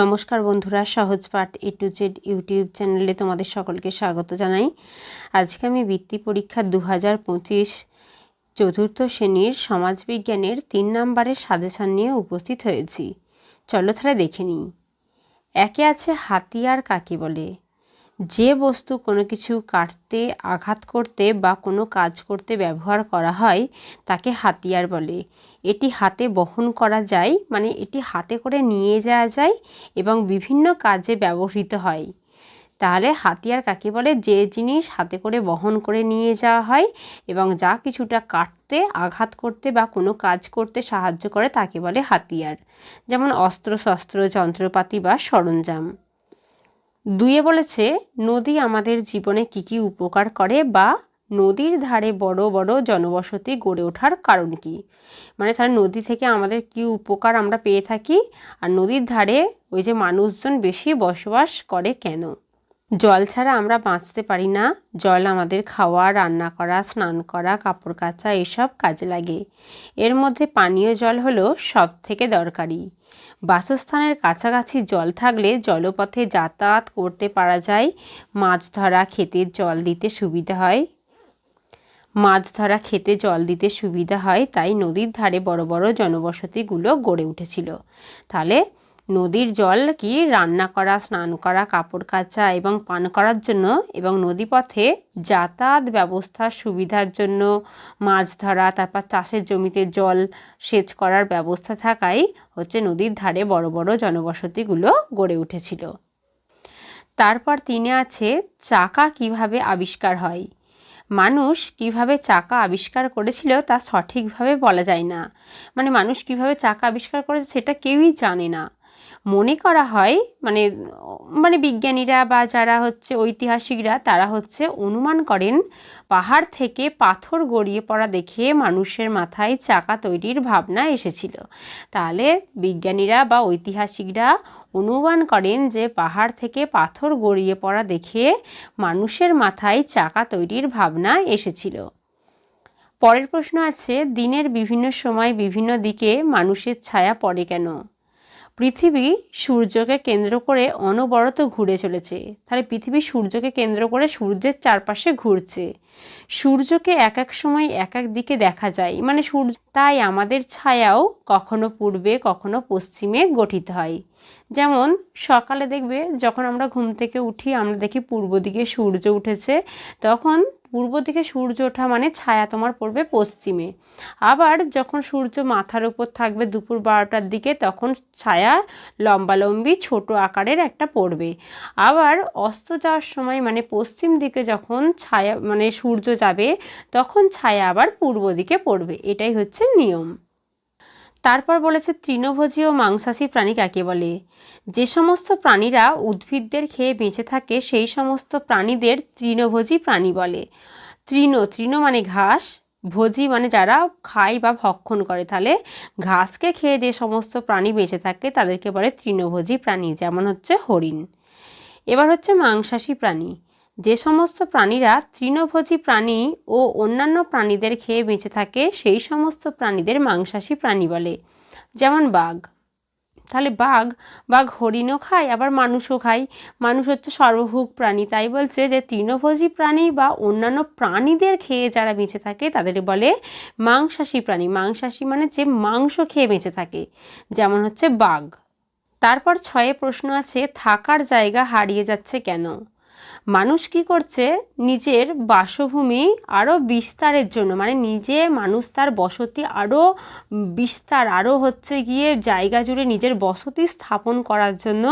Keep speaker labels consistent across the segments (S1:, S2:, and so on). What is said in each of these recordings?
S1: নমস্কার বন্ধুরা, সহজ পাঠ এ টু জেড ইউটিউব চ্যানেলে তোমাদের সকলকে স্বাগত জানাই। আজকে আমি বৃত্তি পরীক্ষা দু হাজার পঁচিশ চতুর্থ শ্রেণির সমাজবিজ্ঞানের তিন নম্বরের সাজেশান নিয়ে উপস্থিত হয়েছি। চলো তাহলে দেখে নিই। একে আছে হাতিয়ার কাকে বলে? যে বস্তু কোনো কিছু কাটতে, আঘাত করতে বা কোনো কাজ করতে ব্যবহার করা হয়, তাকে হাতিয়ার বলে। এটি হাতে বহন করা যায় মানে এটি হাতে করে নিয়ে যাওয়া যায় এবং বিভিন্ন কাজে ব্যবহৃত হয়। তাহলে হাতিয়ার কাকে বলে? যে জিনিস হাতে করে বহন করে নিয়ে যাওয়া হয় এবং যা কিছুটা কাটতে, আঘাত করতে বা কোনো কাজ করতে সাহায্য করে তাকে বলে হাতিয়ার। যেমন অস্ত্র শস্ত্র যন্ত্রপাতি বা সরঞ্জাম। দুয়ে বলেছে, নদী আমাদের জীবনে কি কি উপকার করে বা নদীর ধারে বড় বড় জনবসতি গড়ে ওঠার কারণ কি? মানে তাহলে নদী থেকে আমাদের কি উপকার আমরা পেয়ে থাকি? আর নদীর ধারে ওই যে মানুষজন বেশি বসবাস করে কেন? জল ছাড়া আমরা বাঁচতে পারি না। জল আমাদের খাওয়া, রান্না করা, স্নান করা, কাপড় কাচা, এসব কাজে লাগে। এর মধ্যে পানীয় জল হলো সব থেকে দরকারি। বাসস্থানের কাছাকাছি জল থাকলে জলপথে যাতায়াত করতে পারা যায়। মাছ ধরা, খেতে জল দিতে সুবিধা হয়। মাছ ধরা, খেতে জল দিতে সুবিধা হয়, তাই নদীর ধারে বড় বড় জনবসতিগুলো গড়ে উঠেছিল। তাহলে নদীর জল কি রান্না করা, স্নান করা, কাপড় কাচা এবং পান করার জন্য এবং নদীপথে যাতায়াত ব্যবস্থার সুবিধার জন্য মাছ ধরা, তারপর চাষের জমিতে জল সেচ করার ব্যবস্থা থাকাই হচ্ছে নদীর ধারে বড় বড় জনবসতিগুলো গড়ে উঠেছিল। তারপর তিনে আছে চাকা কীভাবে আবিষ্কার হয়? মানুষ কীভাবে চাকা আবিষ্কার করেছিল তা সঠিকভাবে বলা যায় না। মানে মানুষ কীভাবে চাকা আবিষ্কার করেছে সেটা কেউই জানে না। মনে করা হয় মানে মানে বিজ্ঞানীরা বা যারা হচ্ছে ঐতিহাসিকরা, তারা হচ্ছে অনুমান করেন পাহাড় থেকে পাথর গড়িয়ে পড়া দেখে মানুষের মাথায় চাকা তৈরির ভাবনা এসেছিল। তাহলে বিজ্ঞানীরা বা ঐতিহাসিকরা অনুমান করেন যে পাহাড় থেকে পাথর গড়িয়ে পড়া দেখে মানুষের মাথায় চাকা তৈরির ভাবনা এসেছিল। পরের প্রশ্ন আছে, দিনের বিভিন্ন সময় বিভিন্ন দিকে মানুষের ছায়া পড়ে কেন? পৃথিবী সূর্যকে কেন্দ্র করে অনবরত ঘুরে চলেছে। তাহলে পৃথিবী সূর্যকে কেন্দ্র করে সূর্যের চারপাশে ঘুরছে। সূর্যকে এক এক সময় এক এক দিকে দেখা যায়। মানে সূর্য, তাই আমাদের ছায়াও কখনো পূর্বে, কখনো পশ্চিমে গঠিত হয়। যেমন সকালে দেখবে, যখন আমরা ঘুম থেকে উঠি, আমরা দেখি পূর্ব দিকে সূর্য উঠেছে, তখন পূর্ব দিকে সূর্য ওঠা মানে ছায়া তোমার পড়বে পশ্চিমে। আবার যখন সূর্য মাথার উপর থাকবে দুপুর বারোটার দিকে, তখন ছায়া লম্বালম্বি ছোট আকারের একটা পড়বে। আবার অস্ত যাওয়ার সময় মানে পশ্চিম দিকে যখন ছায়া মানে সূর্য যাবে, তখন ছায়া আবার পূর্ব দিকে পড়বে। এটাই হচ্ছে নিয়ম। তারপর বলেছে, তৃণভোজী ও মাংসাশী প্রাণী কাকে বলে? যে সমস্ত প্রাণীরা উদ্ভিদদের খেয়ে বেঁচে থাকে, সেই সমস্ত প্রাণীদের তৃণভোজী প্রাণী বলে। তৃণ তৃণ মানে ঘাস, ভোজি মানে যারা খায় বা ভক্ষণ করে। তাহলে ঘাসকে খেয়ে যে সমস্ত প্রাণী বেঁচে থাকে, তাদেরকে বলে তৃণভোজী প্রাণী, যেমন হচ্ছে হরিণ। এবার হচ্ছে মাংসাশী প্রাণী। যে সমস্ত প্রাণীরা তৃণভোজী প্রাণী ও অন্যান্য প্রাণীদের খেয়ে বেঁচে থাকে, সেই সমস্ত প্রাণীদের মাংসাশী প্রাণী বলে, যেমন বাঘ। তাহলে বাঘ বাঘ হরিণও খায়, আবার মানুষও খায়। মানুষ হচ্ছে সর্বভোগ প্রাণী। তাই বলছে যে তৃণভোজী প্রাণী বা অন্যান্য প্রাণীদের খেয়ে যারা বেঁচে থাকে, তাদের বলে মাংসাশী প্রাণী। মাংসাশী মানে যে মাংস খেয়ে বেঁচে থাকে, যেমন হচ্ছে বাঘ। তারপর ছয়ে প্রশ্ন আছে, থাকার জায়গা হারিয়ে যাচ্ছে কেন? মানুষ কি করছে? নিজের বাসভূমি আরও বিস্তারের জন্য মানে নিজে মানুষ তার বসতি আরও বিস্তার আরও হচ্ছে গিয়ে জায়গা জুড়ে নিজের বসতি স্থাপন করার জন্য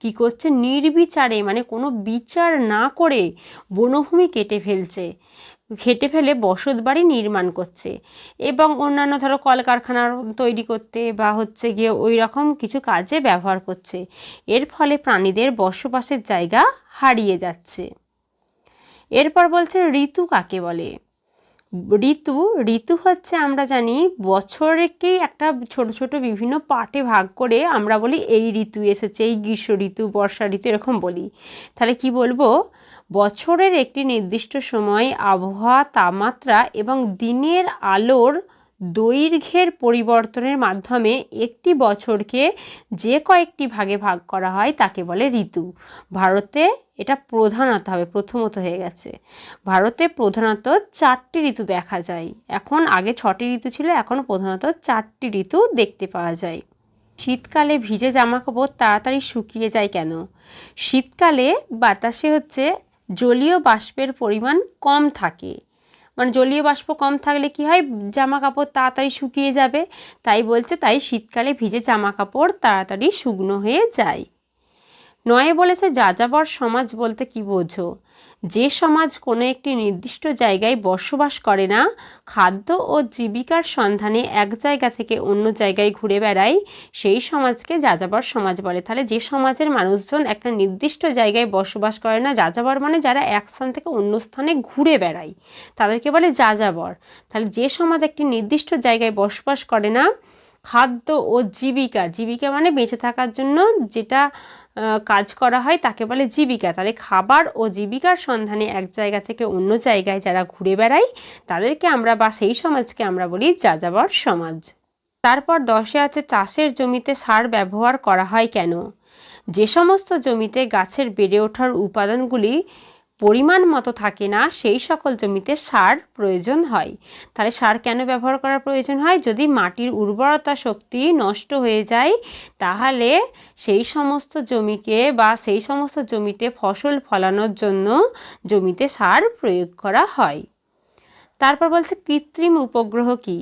S1: কি করছে? নির্বিচারে মানে কোনো বিচার না করে বনভূমি কেটে ফেলছে। খেটে ফেলে বসত বাড়ি নির্মাণ করছে এবং অন্যান্য ধরো কলকারখানার তৈরি করতে বা হচ্ছে গিয়ে ওই রকম কিছু কাজে ব্যবহার করছে। এর ফলে প্রাণীদের বসবাসের জায়গা হারিয়ে যাচ্ছে। এরপর বলছে ঋতু কাকে বলে? ঋতু ঋতু হচ্ছে আমরা জানি বছরকেই একটা ছোট ছোট বিভিন্ন পার্টে ভাগ করে আমরা বলি এই ঋতু এসেছে, এই গ্রীষ্ম ঋতু, বর্ষা ঋতু এরকম বলি। তাহলে কি বলব? বছরের একটি নির্দিষ্ট সময় আবহাওয়া, তাপমাত্রা এবং দিনের আলোর দৈর্ঘ্যের পরিবর্তনের মাধ্যমে একটি বছরকে যে কয়েকটি ভাগে ভাগ করা হয় তাকে বলে ঋতু। ভারতে এটা প্রধানত হবে, প্রথমত হয়ে গেছে। ভারতে প্রধানত চারটি ঋতু দেখা যায়। এখন আগে ছটি ঋতু ছিল, এখন প্রধানত চারটি ঋতু দেখতে পাওয়া যায়। শীতকালে ভিজে জামা কাপড় তাড়াতাড়ি শুকিয়ে যায় কেন? শীতকালে বাতাসে হচ্ছে জলীয় বাষ্পের পরিমাণ কম থাকে। মানে জলীয় বাষ্প কম থাকলে কি হয়? জামা কাপড় তাড়াতাড়ি শুকিয়ে যাবে। তাই বলছে, তাই শীতকালে ভিজে জামা কাপড় তাড়াতাড়ি শুকনো হয়ে যায়। নয়ে বলেছে, যাযাবর সমাজ বলতে কি বোঝো? যে সমাজ কোনো একটি নির্দিষ্ট জায়গায় বসবাস করে না, খাদ্য ও জীবিকার সন্ধানে এক জায়গা থেকে অন্য জায়গায় ঘুরে বেড়ায়, সেই সমাজকে যাযাবর সমাজ বলে। তাহলে যে সমাজের মানুষজন একটা নির্দিষ্ট জায়গায় বসবাস করে না, যাযাবর মানে যারা এক স্থান থেকে অন্য স্থানে ঘুরে বেড়ায়, তাদেরকে বলে যাযাবর। তাহলে যে সমাজ একটি নির্দিষ্ট জায়গায় বসবাস করে না, খাদ্য ও জীবিকা জীবিকা মানে বেঁচে থাকার জন্য যেটা কাজ করা হয়, তাকে বলে জীবিকা। তাহলে খাবার ও জীবিকার সন্ধানে এক জায়গা থেকে অন্য জায়গায় যারা ঘুরে বেড়ায়, তাদেরকে আমরা বা সেই সমাজকে আমরা বলি যাযাবর সমাজ। তারপর দশে আছে, চাষের জমিতে সার ব্যবহার করা হয় কেন? যে সমস্ত জমিতে গাছের বেড়ে ওঠার উপাদানগুলি পরিমাণ মতো থাকে না, সেই সকল জমিতে সার প্রয়োজন হয়। তাহলে সার কেন ব্যবহার করার প্রয়োজন হয়? যদি মাটির উর্বরতা শক্তি নষ্ট হয়ে যায়, তাহলে সেই সমস্ত জমিকে বা সেই সমস্ত জমিতে ফসল ফলানোর জন্য জমিতে সার প্রয়োগ করা হয়। তারপর বলছে কৃত্রিম উপগ্রহ কী?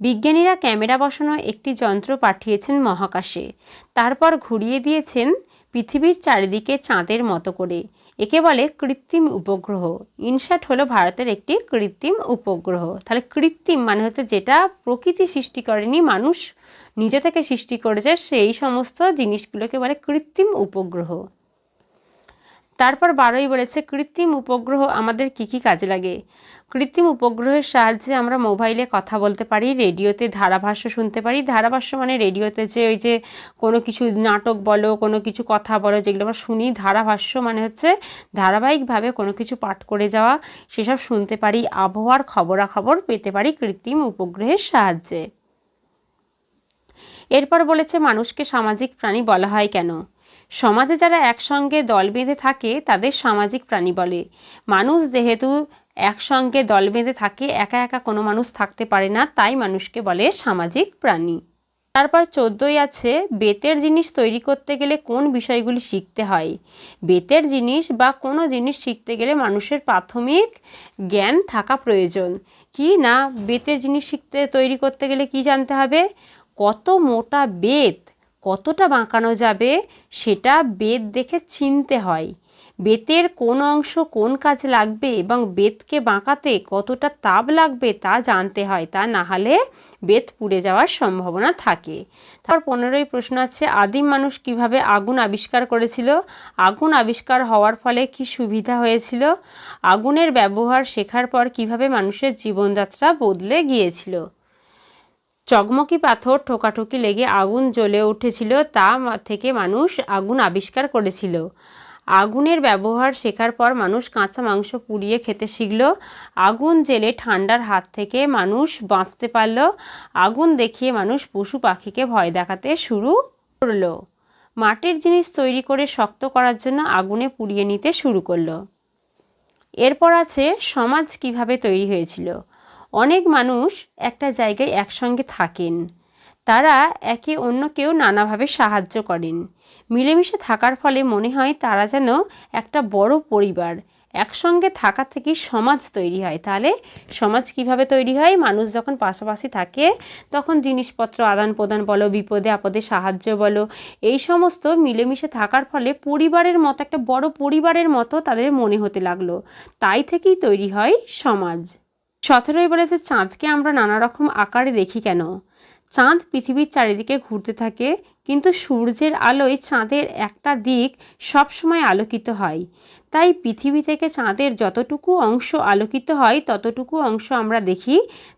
S1: বিজ্ঞানীরা ক্যামেরা বসানো একটি যন্ত্র পাঠিয়েছেন মহাকাশে। তারপর ঘুরিয়ে দিয়েছেন পৃথিবীর চারিদিকে চাঁদের মতো করে। একে বলে কৃত্রিম উপগ্রহ। ইনস্যাট হলো ভারতের একটি কৃত্রিম উপগ্রহ। তাহলে কৃত্রিম মানে হচ্ছে যেটা প্রকৃতি সৃষ্টি করেনি, মানুষ নিজে থেকে সৃষ্টি করেছে সেই সমস্ত জিনিসগুলোকে বলে কৃত্রিম উপগ্রহ। তারপর বারোই বলেছে, কৃত্রিম উপগ্রহ আমাদের কি কি কাজে লাগে? কৃত্রিম উপগ্রহের সাহায্যে আমরা মোবাইলে কথা বলতে পারি, রেডিওতে ধারাভাষ্য শুনতে পারি। ধারাভাষ্য মানে রেডিওতে যে ওই যে কোনো কিছু নাটক বলো, কোনো কিছু কথা বলো, যেগুলো আমরা শুনি, ধারাভাষ্য মানে হচ্ছে ধারাবাহিকভাবে কোনো কিছু পাঠ করে যাওয়া, সেসব শুনতে পারি, আবহাওয়ার খবরাখবর পেতে পারি কৃত্রিম উপগ্রহের সাহায্যে। এরপর বলেছে, মানুষকে সামাজিক প্রাণী বলা হয় কেন? সমাজে যারা একসঙ্গে দল বেঁধে থাকে, তাদের সামাজিক প্রাণী বলে। মানুষ যেহেতু একসঙ্গে দল বেঁধে থাকে, একা একা কোনো মানুষ থাকতে পারে না, তাই মানুষকে বলে সামাজিক প্রাণী। তারপর চোদ্দই আছে, বেতের জিনিস তৈরি করতে গেলে কোন বিষয়গুলি শিখতে হয়? বেতের জিনিস বা কোনো জিনিস শিখতে গেলে মানুষের প্রাথমিক জ্ঞান থাকা প্রয়োজন। কি না, বেতের জিনিস শিখতে তৈরি করতে গেলে কি জানতে হবে? কত মোটা বেত কতটা বাঁকানো যাবে সেটা বেত দেখে চিনতে হয়। বেতের কোন অংশ কোন কাজ লাগবে এবং বেতকে বাঁকাতে কতটা তাপ লাগবে তা জানতে হয়, তা না হলে বেত পুড়ে যাওয়ার সম্ভাবনা থাকে। তারপর পনেরোই প্রশ্ন আছে, আদিম মানুষ কীভাবে আগুন আবিষ্কার করেছিল? আগুন আবিষ্কার হওয়ার ফলে কি সুবিধা হয়েছিল? আগুনের ব্যবহার শেখার পর কীভাবে মানুষের জীবনযাত্রা বদলে গিয়েছিল? চকমকি পাথর, ঠোকাঠুকি লেগে আগুন জ্বলে উঠেছিল, তা থেকে মানুষ আগুন আবিষ্কার করেছিল। আগুনের ব্যবহার শেখার পর মানুষ কাঁচা মাংস পুড়িয়ে খেতে শিখল। আগুন জেলে ঠান্ডার হাত থেকে মানুষ বাঁচতে পারল। আগুন দেখিয়ে মানুষ পশু পাখিকে ভয় দেখাতে শুরু করল। মাটির জিনিস তৈরি করে শক্ত করার জন্য আগুনে পুড়িয়ে নিতে শুরু করল। এরপর আছে, সমাজ কীভাবে তৈরি হয়েছিল? অনেক মানুষ একটা জায়গায় একসঙ্গে থাকেন। তারা একে অন্যকেও নানাভাবে সাহায্য করেন। মিলেমিশে থাকার ফলে মনে হয় তারা যেন একটা বড় পরিবার। একসঙ্গে থাকা থেকেই সমাজ তৈরি হয়। তাহলে সমাজ কীভাবে তৈরি হয়? মানুষ যখন পাশাপাশি থাকে, তখন জিনিসপত্র আদান প্রদান বলো, বিপদে আপদে সাহায্য বলো, এই সমস্ত মিলেমিশে থাকার ফলে পরিবারের মতো, একটা বড় পরিবারের মতো তাদের মনে হতে লাগল। তাই থেকেই তৈরি হয় সমাজ। সতেরোই বলে যে চাঁদকে আমরা নানা রকম আকারে দেখি কেন? চাঁদ পৃথিবীর চারিদিকে ঘুরতে থাকে, কিন্তু সূর্যের আলোয় চাঁদের একটা দিক সবসময় আলোকিত হয়। তাই পৃথিবী থেকে চাঁদের যতটুকু অংশ আলোকিত হয়, ততটুকু অংশ আমরা দেখি।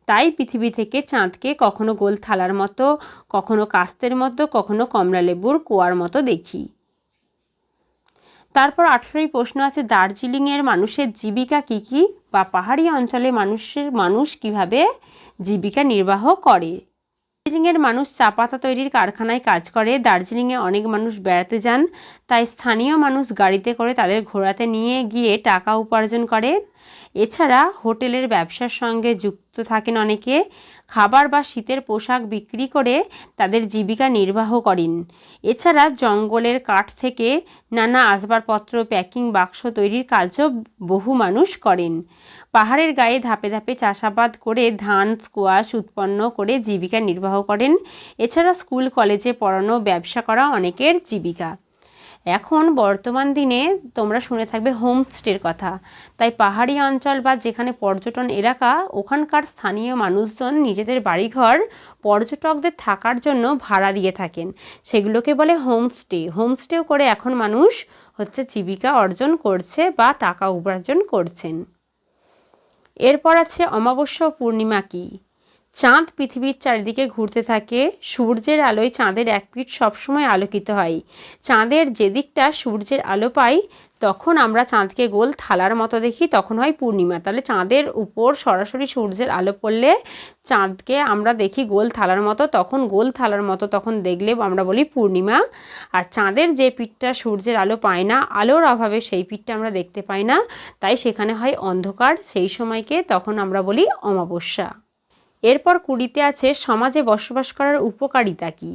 S1: তাই পৃথিবী থেকে চাঁদকে কখনো গোল থালার মতো, কখনো কাস্তের মতো, কখনো কমলা লেবুর কুয়ার মতো দেখি। তারপর আঠেরোই প্রশ্ন আছে, দার্জিলিংয়ের মানুষের জীবিকা কী কী বা পাহাড়ি অঞ্চলে মানুষের, মানুষ কীভাবে জীবিকা নির্বাহ করে? দার্জিলিংয়ের মানুষ চা পাতা তৈরির কারখানায় কাজ করে, দার্জিলিংয়ে অনেক মানুষ বেড়াতে যান, তাই স্থানীয় মানুষ গাড়িতে করে তাদের ঘোরাতে নিয়ে গিয়ে টাকা উপার্জন করে এছাড়া হোটেলের ব্যবসার সঙ্গে যুক্ত থাকেন অনেকে। খাবার বা শীতের পোশাক বিক্রি করে তাদের জীবিকা নির্বাহ করেন। এছাড়া জঙ্গলের কাঠ থেকে নানা আসবাবপত্র, প্যাকিং বাক্স তৈরির কাজও বহু মানুষ করেন। পাহাড়ের গায়ে ধাপে ধাপে চাষাবাদ করে ধান, স্কোয়াশ উৎপন্ন করে জীবিকা নির্বাহ করেন। এছাড়া স্কুল, কলেজে পড়ানো, ব্যবসা করা অনেকের জীবিকা। এখন বর্তমান দিনে তোমরা শুনে থাকবে হোমস্টের কথা। তাই পাহাড়ি অঞ্চল বা যেখানে পর্যটন এলাকা, ওখানকার স্থানীয় মানুষজন নিজেদের বাড়িঘর পর্যটকদের থাকার জন্য ভাড়া দিয়ে থাকেন। সেগুলোকে বলে হোমস্টে। হোমস্টেও করে এখন মানুষ হচ্ছে জীবিকা অর্জন করছে বা টাকা উপার্জন করছেন। এরপর আছে অমাবস্যা পূর্ণিমা কী? চাঁদ পৃথিবীর চারিদিকে ঘুরতে থাকে, সূর্যের আলোয় চাঁদের এক পিঠ সবসময় আলোকিত হয়। চাঁদের যেদিকটা সূর্যের আলো পাই তখন আমরা চাঁদকে গোল থালার মতো দেখি, তখন হয় পূর্ণিমা। তাহলে চাঁদের উপর সরাসরি সূর্যের আলো পড়লে চাঁদকে আমরা দেখি গোল থালার মতো, তখন গোল থালার মতো তখন দেখলে আমরা বলি পূর্ণিমা। আর চাঁদের যে পিঠটা সূর্যের আলো পায় না, আলোর অভাবে সেই পিঠটা আমরা দেখতে পাই না, তাই সেখানে হয় অন্ধকার, সেই সময়কে তখন আমরা বলি অমাবস্যা। এরপর কুড়িতে আছে, সমাজে বসবাস করার উপকারিতা কী?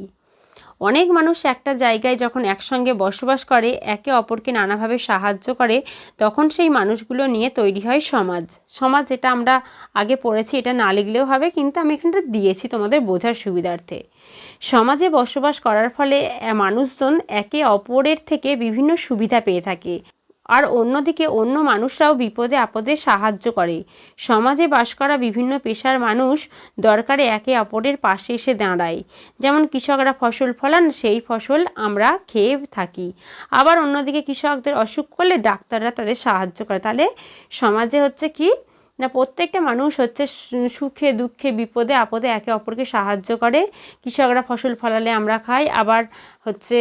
S1: অনেক মানুষ একটা জায়গায় যখন একসঙ্গে বসবাস করে, একে অপরকে নানাভাবে সাহায্য করে, তখন সেই মানুষগুলো নিয়ে তৈরি হয় সমাজ। সমাজ যেটা আমরা আগে পড়েছি, এটা না লিখলেও হবে, কিন্তু আমি এখানটা দিয়েছি তোমাদের বোঝার সুবিধার্থে। সমাজে বসবাস করার ফলে মানুষজন একে অপরের থেকে বিভিন্ন সুবিধা পেয়ে থাকে। আর অন্যদিকে অন্য মানুষরাও বিপদে আপদে সাহায্য করে। সমাজে বাস করা বিভিন্ন পেশার মানুষ দরকারে একে অপরের পাশে এসে দাঁড়ায়। যেমন কৃষকরা ফসল ফলান, সেই ফসল আমরা খেয়ে থাকি। আবার অন্যদিকে কৃষকদের অসুখ করলে ডাক্তাররা তাদের সাহায্য করে। তাহলে সমাজে হচ্ছে কি না, প্রত্যেকটা মানুষ হচ্ছে সুখে, দুঃখে, বিপদে, আপদে একে অপরকে সাহায্য করে। কৃষকরা ফসল ফলালে আমরা খাই, আবার হচ্ছে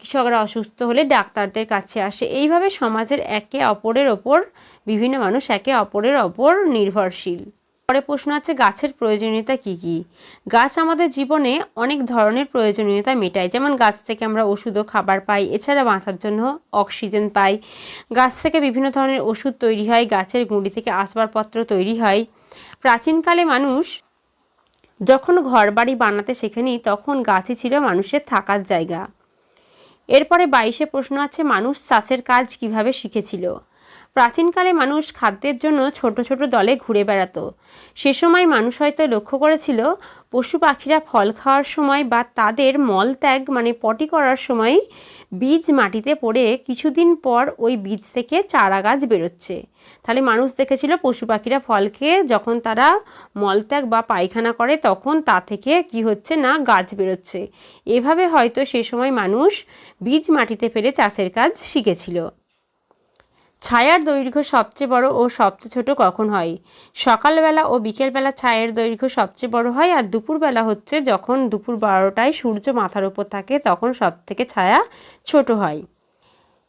S1: কৃষকরা অসুস্থ হলে ডাক্তারদের কাছে আসে। এইভাবে সমাজের একে অপরের ওপর, বিভিন্ন মানুষ একে অপরের ওপর নির্ভরশীল। পরে প্রশ্ন আছে, গাছের প্রয়োজনীয়তা কি কি? গাছ আমাদের জীবনে অনেক ধরনের প্রয়োজনীয়তা মেটায়। যেমন গাছ থেকে আমরা ওষুধ ও খাবার পাই, এছাড়া বাঁচার জন্য অক্সিজেন পাই। গাছ থেকে বিভিন্ন ধরনের ওষুধ তৈরি হয়, গাছের গুঁড়ি থেকে আসবাবপত্র তৈরি হয়। প্রাচীনকালে মানুষ যখন ঘর বাড়ি বানাতে শেখেনি, তখন গাছই ছিল মানুষের থাকার জায়গা। এরপরে বাইশে প্রশ্ন আছে, মানুষ চাষের কাজ কীভাবে শিখেছিল? প্রাচীনকালে মানুষ খাদ্যের জন্য ছোট ছোট দলে ঘুরে বেড়াতো। সে সময় মানুষ হয়তো লক্ষ্য করেছিল, পশু পাখিরা ফল খাওয়ার সময় বা তাদের মলত্যাগ মানে পটি করার সময় বীজ মাটিতে পড়ে কিছুদিন পর ওই বীজ থেকে চারা গাছ বেরোচ্ছে। তাহলে মানুষ দেখেছিল পশু পাখিরা ফল খেয়ে যখন তারা মলত্যাগ বা পায়খানা করে তখন তা থেকে কি হচ্ছে না গাছ বেরোচ্ছে। এভাবে হয়তো সে সময় মানুষ বীজ মাটিতে ফেলে চাষের কাজ শিখেছিল। ছায়ার দৈর্ঘ্য সবচেয়ে বড় ও সবচেয়ে ছোট কখন হয়? সকালবেলা ও বিকেলবেলা ছায়ের দৈর্ঘ্য সবচেয়ে বড় হয় আর দুপুরবেলা হচ্ছে যখন দুপুর বারোটায় সূর্য মাথার ওপর থাকে তখন সব থেকে ছায়া ছোট হয়।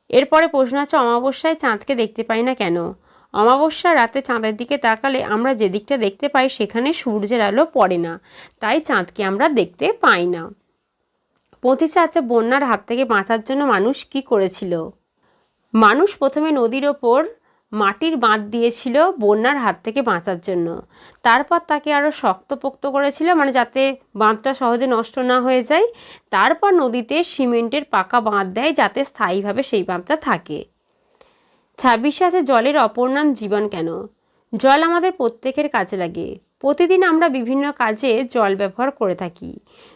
S1: এরপরে প্রশ্ন আছে, অমাবস্যায় চাঁদকে দেখতে পাই না কেন? অমাবস্যা রাতে চাঁদের দিকে তাকালে আমরা যে দিকটা দেখতে পাই সেখানে সূর্যের আলো পড়ে না, তাই চাঁদকে আমরা দেখতে পাই না। পঁচিশে আছে, বন্যার হাত থেকে বাঁচার জন্য মানুষ কি করেছিল? মানুষ প্রথমে নদীর ওপর মাটির বাঁধ দিয়েছিল বন্যার হাত থেকে বাঁচার জন্য। তারপর তাকে আরও শক্তপোক্ত করেছিল মানে যাতে বাঁধটা সহজে নষ্ট না হয়ে যায়। তারপর নদীতে সিমেন্টের পাকা বাঁধ দেয়, যাতে স্থায়ীভাবে সেই বাঁধটা থাকে। ছাব্বিশে আছে জলের অপর নাম জীবন কেন? জল আমাদের প্রত্যেকের কাজে লাগে। প্রতিদিন আমরা বিভিন্ন কাজে জল ব্যবহার করে থাকি।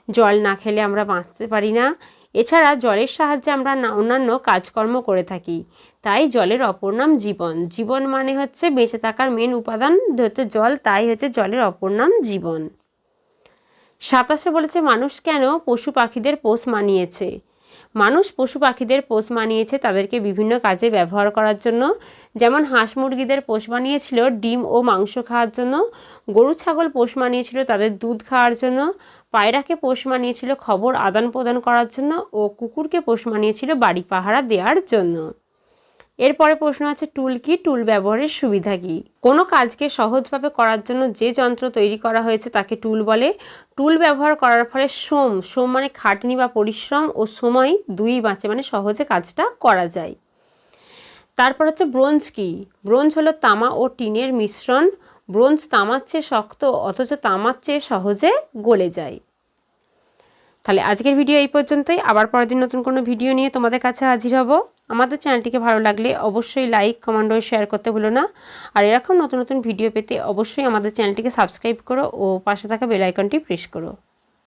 S1: জল না খেলে আমরা বাঁচতে পারি না। এছাড়া জলের সাহায্যে আমরা অন্যান্য কাজকর্ম করে থাকি। তাই জলের অপর নাম জীবন। জীবন মানে হচ্ছে বেঁচে থাকার মেন উপাদান হচ্ছে জল, তাই হচ্ছে জলের অপর নাম জীবন। সাতাশে বলেছে, মানুষ কেন পশু পাখিদের পোষ মানিয়েছে? মানুষ পশু পাখিদের পোষ মানিয়েছে তাদেরকে বিভিন্ন কাজে ব্যবহার করার জন্য। যেমন হাঁস মুরগিদের পোষ মানিয়েছিল ডিম ও মাংস খাওয়ার জন্য। গরু, ছাগল পোষ মানিয়েছিল তাদের দুধ খাওয়ার জন্য, পায়রাকে পোষ মানিয়েছিল খবর আদান প্রদান করার জন্য ও কুকুরকে পোষ মানিয়েছিল বাড়ি পাহারা দেওয়ার জন্য। এরপরে প্রশ্ন আছে, টুল কি? টুল ব্যবহারের সুবিধা কি? কোনো কাজকে সহজভাবে করার জন্য যে যন্ত্র তৈরি করা হয়েছে তাকে টুল বলে। টুল ব্যবহার করার ফলে শ্রম শ্রম মানে খাটনি বা পরিশ্রম ও সময় দুই বাঁচে মানে সহজে কাজটা করা যায়। তারপর হচ্ছে ব্রোঞ্জ কি? ব্রোঞ্জ হলো তামা ও টিনের মিশ্রণ ব্রোঞ্জ তামার চেয়ে শক্ত, অথচ তামার চেয়ে সহজে গলে যায়। তাহলে আজকের ভিডিও এই পর্যন্তই। আবার পরের দিন নতুন কোনো ভিডিও নিয়ে তোমাদের কাছে হাজির হব। আমাদের চ্যানেলটিকে ভালো লাগলে অবশ্যই লাইক, কমেন্ট ও শেয়ার করতে ভুলো না। আর এরকম নতুন নতুন ভিডিও পেতে অবশ্যই আমাদের চ্যানেলটিকে সাবস্ক্রাইব করো ও পাশে থাকা বেল আইকনটি প্রেস করো।